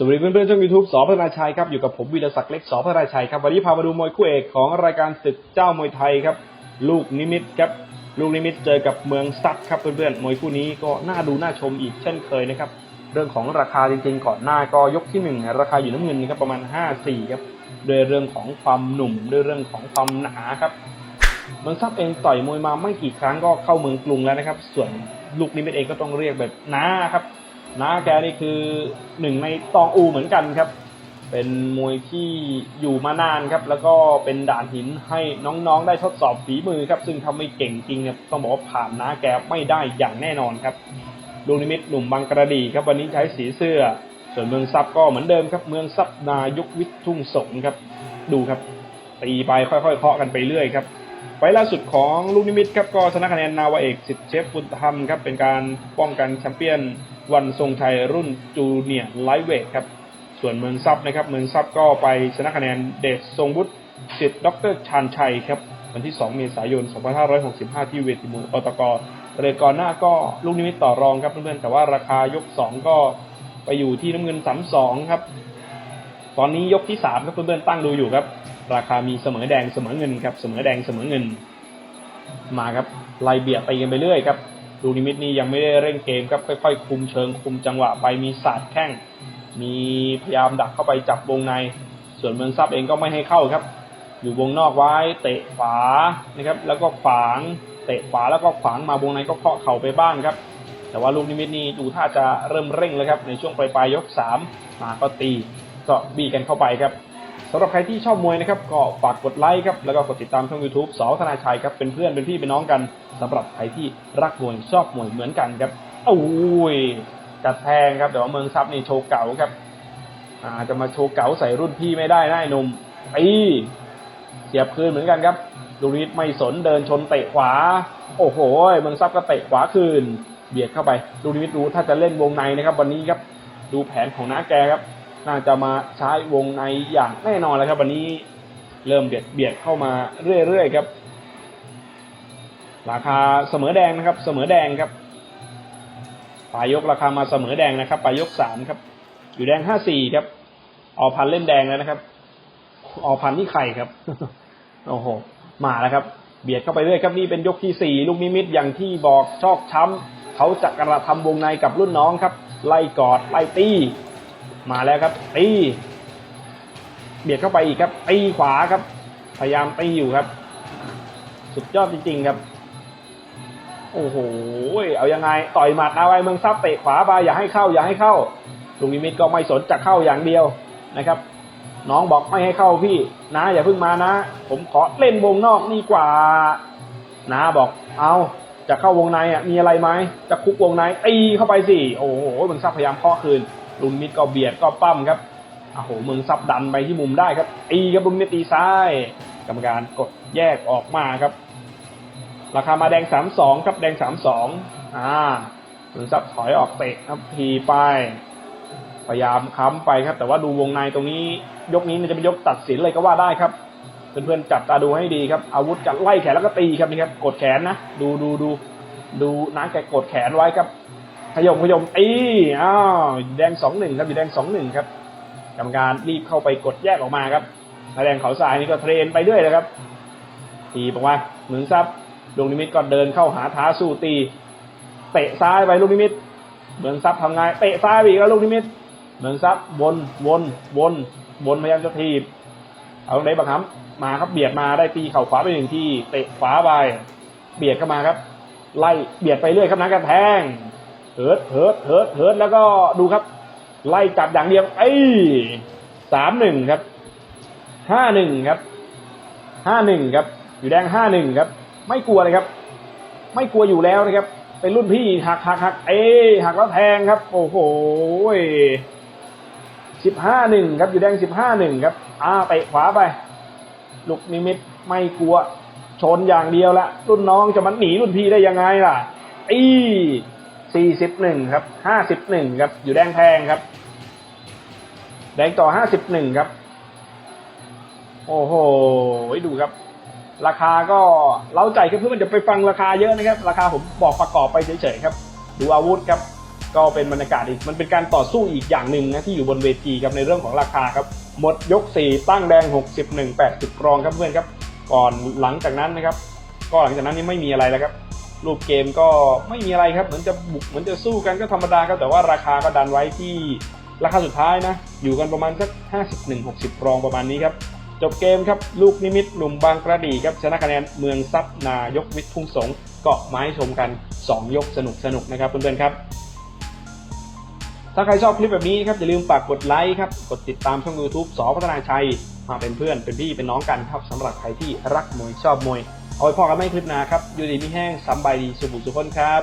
สวัสดีเพื่อนๆช่องยูทูบสอพระนาชัยครับอยู่กับผมวีรศักดิ์เล็กสอพระนาชัยครับวันนี้พามาดูมวยคู่เอกของรายการศึกเจ้ามวยไทยครับ ลูกนิมิตครับลูกนิมิตเจอกับเมืองซัดครับเพื่อนๆมวยคู่นี้ก็น่าดูน่าชมอีกเช่นเคยนะครับเรื่องของราคาจริงๆก่อนหน้าก็ยกที่หนึ่งราคาอยู่น้ำเงินนะครับประมาณ 5-4ครับโดยเรื่องของความหนุ่มด้วยเรื่องของความหนาครับเมืองซับเองต่อยมวยมาไม่กี่ครั้งก็เข้าเมืองกรุงแล้วนะครับ ส่วนลูกนิมิตเองก็ต้องเรียกแบบน้าครับ น้าแกนี่คือหนึ่งในตองอูเหมือนกันครับ เป็นมวยที่อยู่มานานครับ แล้วก็เป็นด่านหินให้น้องๆได้ทดสอบฝีมือครับ ซึ่งทำไม่เก่งจริงเนี่ยต้องบอกว่าผ่านน้าแกไม่ได้อย่างแน่นอนครับลูนิมิตหนุ่มบางกระดีครับวันนี้ใช้สีเสื้อ ส่วนเมืองซับก็เหมือนเดิมครับ เมืองซับนายกวิทย์ทุ่งสงครับ ดูครับตีไปค่อยๆเคาะกันไปเรื่อยครับไฟล่าสุดของลูกนิมิตครับก็ชนะคะแนนนาวาเอกสิทธิ์เชฟบุญธรรมครับเป็นการป้องกันแชมเปี้ยน วันทรงไทยรุ่นจูเนียร์ไลท์เวทครับ ส่วนเมืองซับนะครับ เมืองซับก็ไปชนะคะแนนเดชทรงวุฒิสิทธิ์ดรชานชัยครับวันที่ 2 เมษายน 2565 ที่เวทีมวยอตกเรก่อนหน้าก็ลูกนิมิตต่อรองครับเพื่อนๆแต่ว่าราคายก 2 ก็ไปอยู่ที่น้ำเงิน 32 ครับ ตอนนี้ยกที่ 3 ครับเพื่อนๆตั้งดูอยู่ครับ ราคามีเสมอแดงเสมอเงินครับเสมอแดงเสมอเงิน มาครับไล่เบียดไปกันไปเรื่อยครับ ลูกนิมิตนี่ยังไม่ได้เร่งเกมครับค่อย ๆ คุมเชิงคุมจังหวะไปมีศาสตร์แข้งมีพยายามดักเข้าไปจับวงใน ส่วนเมืองซับเองก็ไม่ให้เข้าครับ อยู่วงนอกไว้เตะขวานะครับ แล้วก็ขวางเตะขวาแล้วก็ขวางมาวงในก็เคาะเข่าไปบ้างครับ แต่ว่าลูกนิมิตนี่ดูท่าจะเริ่มเร่งแล้วครับในช่วงปลายปลายๆยกสามมาก็ตีก็บีกันเข้าไปครับ สำหรับใครที่ชอบมวยนะครับก็ฝากกดไลค์ครับแล้วก็กดติดตามช่อง YouTube สอธนาชัยครับเป็นเพื่อนเป็นพี่เป็นน้องกันสำหรับใครที่รักมวยชอบมวยเหมือนกันครับโอ้ยจัดแทงครับแต่ว่าเมืองซับนี่โชว์เก่าครับอาจะมาโชว์เก่าใส่รุ่นพี่ไม่ได้นะไอ้หนุ่มตีเสียบคืนเหมือนกันครับลูกนิดไม่สนเดินชนเตะขวา โอ้โหเมืองซับก็เตะขวาคืน เบียดเข้าไปลูกนิดรู้ถ้าจะเล่นวงในนะครับ วันนี้ครับ ดูแผนของน้าแกครับ น่าจะมาใช้วงในอย่างแน่นอนแล้วครับวันนี้เริ่มเบียดเบียดเข้ามาเรื่อยๆครับ ราคาเสมอแดงนะครับ เสมอแดงครับปลายยกราคามาเสมอแดงนะครับปลายยกสามครับ อยู่แดงห้าสี่ครับ ออพันเล่นแดงแล้วนะครับ ออพันนี่ใครครับโอ้โหมาแล้วครับ เบียดเข้าไปเรื่อยครับนี่เป็นยกที่สี่ลูกนิมิตอย่างที่บอกชอกช้ำเขาจะกระทำวงในกับรุ่นน้องครับ ไล่กอดไล่ตี มาแล้วครับตีเบียดเข้าไปอีกครับตีขวาครับ พยายามตีอยู่ครับ สุดยอดจริงๆครับ โอ้โหเอายังไงต่อยหมัดเอาไว้เมืองซับเตะขวาไปอย่าให้เข้า อย่าให้เข้าลุงนิมิตก็ไม่สนจะเข้าอย่างเดียวนะครับ น้องบอกไม่ให้เข้าพี่นะอย่าเพิ่งมานะ ผมขอเล่นวงนอกนี่กว่านะบอกเอาจะเข้าวงในอะมีอะไรไหมจะคุกวงในตีเข้าไปสิโอ้โหเมืองซับพยายามเคาะคืน ลุนมิดก็เบียดก็ปั้มครับโอ้โหเมืองซับดันไปที่มุมได้ครับตีครับลุนมิดตีซ้าย กรรมการกดแยกออกมาครับ ราคามาแดงสามสองครับแดงสามสองอ่าเมืองซับถอยออกเตะครับทีไปพยายามค้ำไปครับ แต่ว่าดูวงในตรงนี้ ยกนี้มันจะเป็นยกตัดสินเลยก็ว่าได้ครับเพื่อนๆจับตาดูให้ดีครับ อาวุธกัดไล่แขนแล้วก็ตีครับนี่ครับ กดแขนนะ ดูดูดูดูน้าแกกดแขนไว้ครับ ขยมขยมตีอ้าวแดงสองหนึ่งครับอยู่แดงสองหนึ่งครับกรรมการรีบเข้าไปกดแยกออกมาครับแล้วแดงเขาทรายนี่ก็เทรนไปเรื่อยเลยครับตีบอกว่าเหมือนซับลูกนิมิตก็เดินเข้าหาท้าสู้ตี เตะซ้ายไปลูกนิมิตเหมือนซับทำไงเตะซ้ายไปอีกแล้วลูกนิมิตเหมือนซับวนวนวนวนพยายามจะทีบเอาตรงไหนบังคับมาครับเบียดมาได้ตีเข่าขวาไปหนึ่งที่เตะขวาไปเบียดเข้ามาครับ ไล่เบียดไปเรื่อยครับนักกระแทง เฮิร์ดเฮิร์ดเฮิร์ดเฮิร์ดแล้วก็ดูครับ ไล่จับอย่างเดียวเอ้สามหนึ่งครับห้าหนึ่งครับห้าหนึ่งครับ อยู่แดงห้าหนึ่งครับ ไม่กลัวเลยครับ ไม่กลัวอยู่แล้วนะครับ เป็นรุ่นพี่หักหักหักเอ้หักแล้วแทงครับ โอ้โหสิบห้าหนึ่งครับ อยู่แดงสิบห้าหนึ่งครับอ่าเตะขวาไป ลูกนิมิตไม่กลัว ชนอย่างเดียวละรุ่นน้องจะมันหนีรุ่นพี่ได้ยังไงล่ะ อี สี่สิบหนึ่งครับห้าสิบหนึ่งครับ อยู่แดงแพงครับ แดงต่อห้าสิบหนึ่งครับ โอ้โหดูครับ ราคาก็เล้าใจครับเพื่อนจะไปฟังราคาเยอะนะครับ ราคาผมบอกประกอบไปเฉยๆครับ ดูอาวุธครับ ก็เป็นบรรยากาศอีก มันเป็นการต่อสู้อีกอย่างหนึ่งนะที่อยู่บนเวทีครับในเรื่องของราคาครับ หมดยก4ตั้งแดง61 80รองครับเพื่อนครับ ก่อนหลังจากนั้นนะครับ ก็หลังจากนั้นนี่ไม่มีอะไรแล้วครับ รูปเกมก็ไม่มีอะไรครับ เหมือนจะบุกเหมือนจะสู้กันก็ธรรมดาครับแต่ว่าราคาก็ดันไว้ที่ราคาสุดท้ายนะ อยู่กันประมาณสัก 51 60 รองประมาณนี้ครับ จบเกมครับ ลูกนิมิตหนุ่มบางกระดีครับ ชนะคะแนนเมืองซับนายกวิทย์ทุ่งสงเกาะไม้ชมกัน 2 ยกสนุกสนุกนะครับเพื่อนๆครับ ถ้าใครชอบคลิปแบบนี้ครับ อย่าลืมฝากกดไลค์ครับ กดติดตามช่อง YouTube สอพัฒนาชัย มาเป็นเพื่อนเป็นพี่เป็นน้องกันครับสำหรับใครที่รักมวยชอบมวย เอาไว้พอกันไม่คลิปหนาครับ อยู่ดีมีแห้งสำบายดีสุบุสุขคนครับ